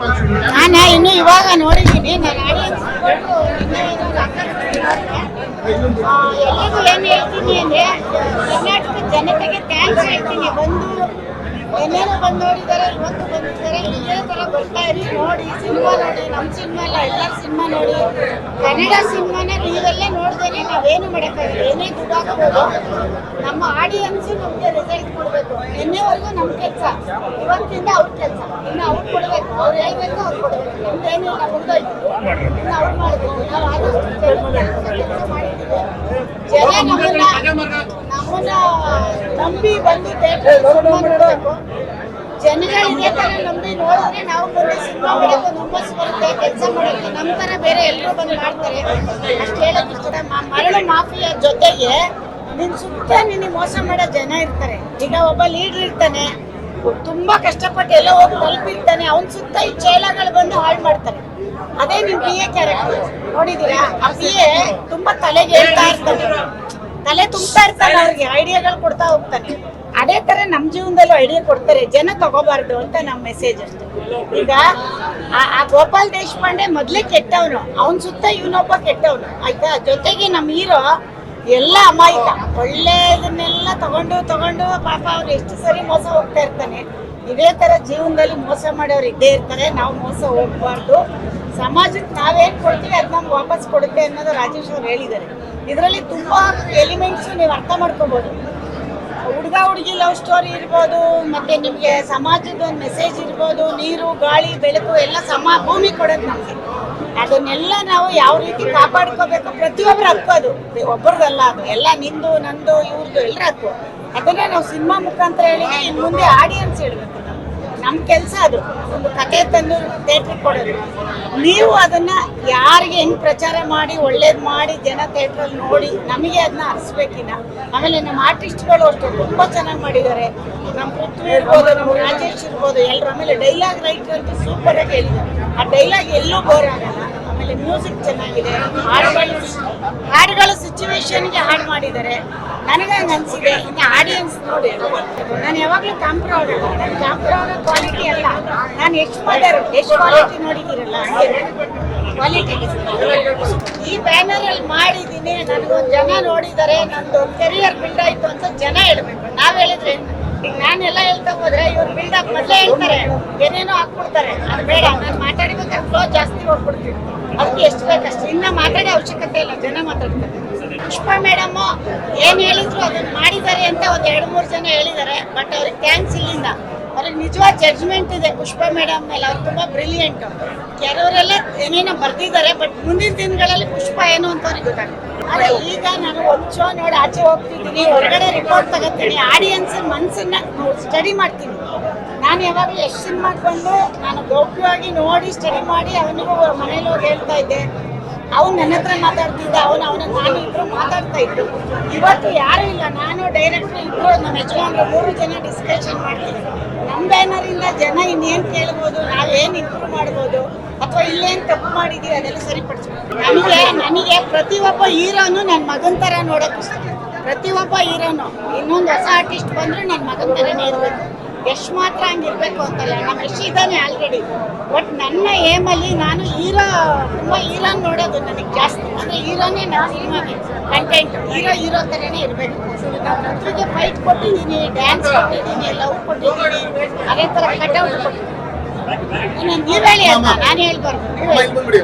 ನಾನು ಇನ್ನು ಇವಾಗ ನೋಡಿದ್ದೀನಿ ನಾನು ಎಲ್ಲಿಗೂ ಏನು ಹೇಳ್ತೀನಿ ಅಂದರೆ ಕರ್ನಾಟಕದ ಜನತೆಗೆ ಥ್ಯಾಂಕ್ಸ್ ಹೇಳ್ತೀನಿ. ಬಂದು ಎಲ್ಲರೂ ಬಂದು ನೋಡಿದ್ದಾರೆ ಇವತ್ತು ಬಂದಿದ್ದಾರೆ. ಇದೇ ಥರ ಬರ್ತಾ ಇರಿ ನೋಡಿ, ಸಿನಿಮಾ ನೋಡಿ ನಮ್ಮ ಸಿನಿಮಾ ಎಲ್ಲರ ಸಿನಿಮಾ ನೋಡಿ. ಕನ್ನಡ ಸಿನಿಮಾನ ನೀವೆಲ್ಲ ನೋಡಿದ್ರೆ ನಾವೇನು ಮಾಡೋಕ್ಕಾಗಲ್ಲ. ಏನೇ ದುಡ್ಡು ಹಾಕ್ಬೋದು, ನಮ್ಮ ಆಡಿಯನ್ಸ್ ನಮಗೆ ರಿಸಲ್ಟ್ ಕೊಡಬೇಕು. ನಿನ್ನೆವರೆಗೂ ನಮ್ಮ ಕೆಲಸ, ಇವತ್ತಿಂದ ಅವ್ರ ಕೆಲಸ. ಇನ್ನು ಅವ್ರು ಕೊಡಬೇಕು, ಅವ್ರು ಹೇಳ್ಬೇಕು, ಅವ್ರು ಕೊಡಬೇಕು. ನಾವು ಮುಂದೋಯ್ತು ಇನ್ನು ಅವ್ರು ಮಾಡಬೇಕು. ನಾವು ಆದಷ್ಟು ಕೆಲಸ ಮಾಡಿದ್ದೀವಿ. ಜನ ನಮ್ಮನ್ನ ನಮ್ಮನ್ನ ನಂಬಿ ಬಂದು ಥಿಯೇಟರ್ ನೋಡಬೇಕು ಜನಗಳು ಇದೇ ತರ ನಂಬಿ ನೋಡಿದ್ರೆ ನಾವು ಬಂದು ಸಿನಿಮಾ ಮಾಡೋದು ಹುಮ್ಮಸ್ಸು ಬರುತ್ತೆ ಕೆಲಸ ಮಾಡೋದು ನಮ್ಮ ಥರ ಬೇರೆ ಎಲ್ಲರೂ ಬಂದು ಮಾಡ್ತಾರೆ. ಅಷ್ಟು ಹೇಳೋದು ಇಷ್ಟ. ಮರಳು ಮಾಫಿಯಾ ಜೊತೆಗೆ ನಿನ್ ಸುತ್ತ ನಿನ್ನ ಮೋಸ ಮಾಡೋ ಜನ ಇರ್ತಾರೆ. ಈಗ ಒಬ್ಬ ಲೀಡರ್ ಇರ್ತಾನೆ. ತುಂಬಾ ಕಷ್ಟಪಟ್ಟು ಎಲ್ಲ ಹೋಗಿ ತಲುಪಿರ್ತಾನೆ. ಅವನ ಸುತ್ತ ಈ ಚೇಲಗಳು ಬಂದು ಹಾಳು ಮಾಡ್ತಾರೆ. ಅದೇ ನಿಮ್ ಬಿ ಎ ಕ್ಯಾರೆಕ್ಟರ್ ನೋಡಿದೀರಾ ಆ ಬಿ ಎ ತುಂಬಾ ತಲೆಗೆ ಹೇಳ್ತಾ ಇರ್ತಾನೆ. ತಲೆ ತುಂಬ್ತಾ ಇರ್ತಾನೆ, ಅವ್ರಿಗೆ ಐಡಿಯಾಗಳು ಕೊಡ್ತಾ ಹೋಗ್ತಾನೆ. ಅದೇ ತರ ನಮ್ಮ ಜೀವನದಲ್ಲೂ ಐಡಿಯಾ ಕೊಡ್ತಾರೆ, ಜನ ತಗೋಬಾರ್ದು ಅಂತ ನಮ್ಮ ಮೆಸೇಜ್ ಅಷ್ಟೇ. ಈಗ ಆ- ಗೋಪಾಲ್ ದೇಶಪಾಂಡೆ ಮೊದಲೇ ಕೆಟ್ಟವನು, ಅವನ ಸುತ್ತ ಇವನೊಬ್ಬ ಕೆಟ್ಟವನು, ಆಯ್ತಾ? ಜೊತೆಗೆ ನಮ್ಮ ಹೀರೋ ಎಲ್ಲ ಅಮಾಯಕ. ಒಳ್ಳೆದನ್ನೆಲ್ಲ ತಗೊಂಡು ತಗೊಂಡು ಪಾಪ ಅವ್ರು ಎಷ್ಟು ಸರಿ ಮೋಸ ಹೋಗ್ತಾ ಇರ್ತಾನೆ. ಇದೇ ತರ ಜೀವನದಲ್ಲಿ ಮೋಸ ಮಾಡೋರು ಇದ್ದೇ ಇರ್ತಾರೆ, ನಾವು ಮೋಸ ಹೋಗ್ಬಾರ್ದು. ಸಮಾಜಕ್ಕೆ ನಾವೇನ್ ಕೊಡ್ತೀವಿ ಅದು ನಮ್ಗೆ ವಾಪಸ್ ಕೊಡುತ್ತೆ ಅನ್ನೋದು ರಾಜೇಶ್ ಅವ್ರು ಹೇಳಿದ್ದಾರೆ. ಇದರಲ್ಲಿ ತುಂಬಾ ಎಲಿಮೆಂಟ್ಸ್ ನೀವು ಅರ್ಥ ಮಾಡ್ಕೋಬಹುದು ಹುಡುಗ ಹುಡುಗಿ ಲವ್ ಸ್ಟೋರಿ ಇರ್ಬೋದು, ಮತ್ತೆ ನಿಮಗೆ ಸಮಾಜದ ಒಂದು ಮೆಸೇಜ್ ಇರ್ಬೋದು, ನೀರು, ಗಾಳಿ, ಬೆಳಕು ಎಲ್ಲ ಸಮ ಭೂಮಿ ಕೊಡೋದು ನಮಗೆ. ಅದನ್ನೆಲ್ಲ ನಾವು ಯಾವ ರೀತಿ ಕಾಪಾಡ್ಕೋಬೇಕು ಪ್ರತಿಯೊಬ್ಬರ ಅದು. ಒಬ್ಬರದಲ್ಲ ಅದು. ಎಲ್ಲ ನಿಂದು, ನಂದು ಇವ್ರದ್ದು ಎಲ್ಲರೂ ಹಕ್ಕು. ಅದನ್ನ ನಾವು ಸಿನಿಮಾ ಮುಖಾಂತರ ಹೇಳಿ ಮುಂದೆ ಆಡಿಯನ್ಸ್ ಹೇಳ್ಬೇಕು ನಮ್ಮ ಕೆಲಸ ಅದು. ಒಂದು ಕತೆ ತಂದು ಥಿಯೇಟ್ರಿಗೆ ಕೊಡೋದು. ನೀವು ಅದನ್ನು ಯಾರಿಗೆ ಹೆಂಗೆ ಪ್ರಚಾರ ಮಾಡಿ, ಒಳ್ಳೇದು ಮಾಡಿ ಜನ ಥಿಯೇಟ್ರಲ್ಲಿ ನೋಡಿ ನಮಗೆ ಅದನ್ನ ಹರಿಸ್ಬೇಕಿಲ್ಲ ಆಮೇಲೆ ನಮ್ಮ ಆರ್ಟಿಸ್ಟ್ಗಳು ಅಷ್ಟೇ, ತುಂಬ ಚೆನ್ನಾಗಿ ಮಾಡಿದ್ದಾರೆ. ನಮ್ಮ ಪೃಥ್ವಿ ಇರ್ಬೋದು ನಮ್ಮ ರಾಜೇಶ್ ಇರ್ಬೋದು ಎಲ್ಲರೂ ಆಮೇಲೆ ಡೈಲಾಗ್ ರೈಟರ್ ಅಂತೂ ಸೂಪರ್ ಆಗಿ ಹೇಳಿದ್ದಾರೆ. ಆ ಡೈಲಾಗ್ ಎಲ್ಲೂ ಬೋರ್ ಆಗಲ್ಲ. ಆಮೇಲೆ ಮ್ಯೂಸಿಕ್ ಚೆನ್ನಾಗಿದೆ. ಹಾಡುಗಳು ಹಾಡುಗಳು ಸಿಚುವೇಶನ್ಗೆ ಹಾಡು ಮಾಡಿದ್ದಾರೆ. ನನಗೆ ಹಂಗೆ ಅನಿಸಿದೆ. ಇನ್ನು ನೋಡಿ ನಾನು ಯಾವಾಗಲೂ ಕಾಂಪ್ರೌಡ್ ನಾನು ಕ್ವಾಲಿಟಿ ಅಲ್ಲ. ನಾನು ಎಷ್ಟು ಮಾಡ್ಯಾರ ಎಷ್ಟು ಕ್ವಾಲಿಟಿ ನೋಡಿದ್ದೀರಲ್ಲ ಕ್ವಾಲಿಟಿ ಈ ಬ್ಯಾನರ್ ಅಲ್ಲಿ ಮಾಡಿದ್ದೀನಿ, ನನಗೊಂದು ಜನ ನೋಡಿದರೆ ನಂದು ಕೆರಿಯರ್ ಬಿಲ್ಡ್ ಆಯ್ತು ಅಂತ ಜನ ಹೇಳ್ಬೇಕು. ನಾವ್ ಹೇಳಿದ್ರೆ ನಾನೆಲ್ಲ ಹೇಳ್ತಾ ಹೋದ್ರೆ ಇವ್ರು ಬಿಲ್ಡ್ ಅಪ್ ಮೊದಲೇ ಹೇಳ್ತಾರೆ. ಏನೇನೋ ಹಾಕ್ಬಿಡ್ತಾರೆ. ಅದು ಬೇಡ, ನಾನು ಮಾತಾಡಿಬೇಕಾದ್ರೆ ಫ್ಲೋ ಜಾಸ್ತಿ ಹೋಗ್ಬಿಡ್ತೀನಿ ಅದಕ್ಕೆ ಎಷ್ಟು ಬೇಕಷ್ಟು. ಇನ್ನ ಮಾತಾಡೋ ಅವಶ್ಯಕತೆ ಇಲ್ಲ, ಜನ ಮಾತಾಡ್ತಾರೆ. ಪುಷ್ಪ ಮೇಡಮ್ ಏನ್ ಹೇಳಿದ್ರು ಅದನ್ನ ಮಾಡಿದ್ದಾರೆ ಅಂತ ಒಂದ್ ಎರಡು ಮೂರು ಜನ ಹೇಳಿದ್ದಾರೆ ಬಟ್ ಅವ್ರಿಗೆ ಥ್ಯಾಂಕ್ಸ್ ಇಲ್ಲಿಂದ. ಅವ್ರಿಗೆ ನಿಜವಾದ ಜಡ್ಜ್ಮೆಂಟ್ ಇದೆ ಪುಷ್ಪ ಮೇಡಮ್ ಮೇಲೆ. ಅವ್ರು ತುಂಬಾ ಬ್ರಿಲಿಯಂಟ್ ಕೆಲವರೆಲ್ಲ ಏನೇನೋ ಬರ್ದಿದ್ದಾರೆ ಬಟ್ ಮುಂದಿನ ದಿನಗಳಲ್ಲಿ ಪುಷ್ಪ ಏನು ಅಂತ ಅವ್ರಿಗೆ ಗೊತ್ತಾಗುತ್ತೆ. ಅದೇ ಈಗ ನಾನು ಒಂದು ಶೋ ನೋಡಿ ಆಚೆ ಹೋಗ್ತಿದ್ದೀನಿ, ಹೊರಗಡೆ ರಿಪೋರ್ಟ್ ತಗೋತೀನಿ ಆಡಿಯನ್ಸ್ ಮನ್ಸನ್ನ ಸ್ಟಡಿ ಮಾಡ್ತೀನಿ. ನಾನು ಯಾವಾಗಲೂ ಎಷ್ಟು ಸಿನಿಮಾಗೆ ಬಂದು ನಾನು ಗೌಪ್ಯವಾಗಿ ನೋಡಿ ಸ್ಟಡಿ ಮಾಡಿ ಅವನಿಗೂ ಮನೇಲಿ ಹೋಗಿ ಹೇಳ್ತಾ ಇದ್ದೆ. ಅವ್ನು ನನ್ನ ಹತ್ರ ಮಾತಾಡ್ತಿದ್ದ, ಅವನು ಅವನ ನಾನು ಇಬ್ರು ಮಾತಾಡ್ತಾ ಇದ್ರು ಇವತ್ತು ಯಾರು ಇಲ್ಲ, ನಾನು ಡೈರೆಕ್ಟರ್ ಇಬ್ರು, ನಮ್ಮ ಯಜಮಾನ್ರು ಮೂರು ಜನ ಡಿಸ್ಕಷನ್ ಮಾಡ್ತೀವಿ. ನಮ್ಮ ಬ್ಯಾನರಿಂದ ಜನ ಇನ್ನೇನು ಕೇಳ್ಬೋದು, ನಾವೇನು ಇಂಪ್ರೂವ್ ಮಾಡ್ಬೋದು, ಅಥವಾ ಇಲ್ಲೇನು ತಪ್ಪು ಮಾಡಿದೀವಿ, ಅದೆಲ್ಲ ಸರಿಪಡಿಸ್ಬೇಕು. ನನಗೆ ನನಗೆ ಪ್ರತಿಯೊಬ್ಬ ಹೀರೋನು ನನ್ನ ಮಗನ ಥರ ನೋಡೋಕ್ಕೆ ಪ್ರತಿಯೊಬ್ಬ ಹೀರೋನು, ಇನ್ನೊಂದು ಹೊಸ ಆರ್ಟಿಸ್ಟ್ ಬಂದರೂ ನನ್ನ ಮಗನ ಥರನೇ ಇರಬೇಕು. ಎಷ್ಟು ಮಾತ್ರ ಹಂಗಿರ್ಬೇಕು ಅಂತಲ್ಲ. ನಮ್ಮ ಯಶ್ ಇದ್ದಾನೆ ಆಲ್ರೆಡಿ ಬಟ್ ನನ್ನ ಏಮಲ್ಲಿ ನಾನು ಹೀರೋ ತುಂಬ ಹೀರೋನ್ ನೋಡೋದು ನನಗೆ ಜಾಸ್ತಿ. ಅಂದ್ರೆ ಹೀರೋನೇ ನಾನು ಸಿನಿಮಾಗೆ ಕಂಟೆಂಟ್ ಹೀರೋ ಹೀರೋ ಥರನೇ ಇರಬೇಕು. ನಾವು ಮಕ್ಕಳಿಗೆ ಫೈಟ್ ಕೊಟ್ಟಿದ್ದೀನಿ ಡ್ಯಾನ್ಸ್ ಕೊಟ್ಟಿದ್ದೀನಿ ಲವ್ ಕೊಟ್ಟಿದ್ದೀನಿ ಅದೇ ಥರ ಕಟೌಟ್ ಕೊಟ್ಟಿದ್ದೀನಿ ನೀವು ಹೇಳಿ ಅಂತ. ನಾನು ಹೇಳ್ಬಾರ್ದು.